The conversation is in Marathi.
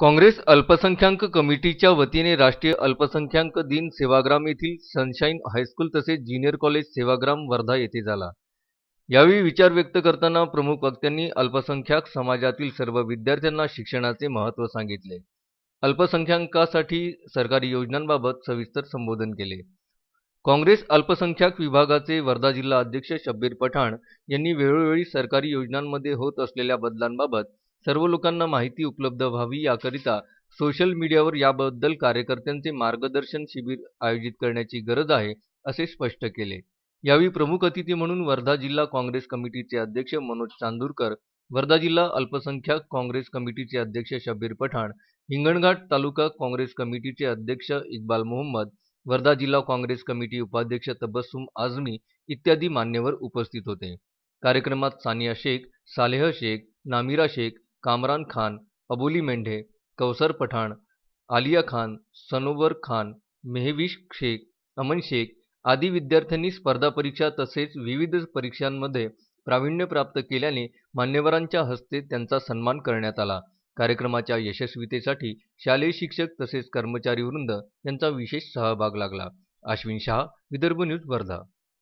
काँग्रेस अल्पसंख्याक कमिटीच्या वतीने राष्ट्रीय अल्पसंख्याक दिन सेवाग्राम येथील सनशाईन हायस्कूल तसेच ज्युनियर कॉलेज सेवाग्राम वर्धा येथे झाला. यावेळी विचार व्यक्त करताना प्रमुख वक्त्यांनी अल्पसंख्याक समाजातील सर्व विद्यार्थ्यांना शिक्षणाचे महत्त्व सांगितले. अल्पसंख्याकासाठी सरकारी योजनांबाबत सविस्तर संबोधन केले. काँग्रेस अल्पसंख्याक विभागाचे वर्धा जिल्हा अध्यक्ष शब्बीर पठाण यांनी वेळोवेळी सरकारी योजनांमध्ये होत असलेल्या बदलांबाबत सर्व लोकांना माहिती उपलब्ध व्हावी याकरिता सोशल मीडियावर याबद्दल कार्यकर्त्यांचे मार्गदर्शन शिबिर आयोजित करण्याची गरज आहे असे स्पष्ट केले. यावेळी प्रमुख अतिथी म्हणून वर्धा जिल्हा काँग्रेस कमिटीचे अध्यक्ष मनोज चांदूरकर वर्धा जिल्हा अल्पसंख्याक काँग्रेस कमिटीचे अध्यक्ष शब्बीर पठाण हिंगणघाट तालुका काँग्रेस कमिटीचे अध्यक्ष इक्बाल मोहम्मद वर्धा जिल्हा काँग्रेस कमिटी उपाध्यक्ष तबस्सुम आझमी इत्यादी मान्यवर उपस्थित होते. कार्यक्रमात सानिया शेख सालेह शेख नामिरा शेख कामरान खान अबोली मेंढे कौसर पठाण आलिया खान सनोवर खान मेहविश शेख अमन शेख आदी विद्यार्थ्यांनी स्पर्धा परीक्षा तसेच विविध परीक्षांमध्ये प्रावीण्य प्राप्त केल्याने मान्यवरांच्या हस्ते त्यांचा सन्मान करण्यात आला. कार्यक्रमाच्या यशस्वीतेसाठी शालेय शिक्षक तसेच कर्मचारी वृंद यांचा विशेष सहभाग लागला. अश्विन शहा विदर्भ न्यूज वर्धा.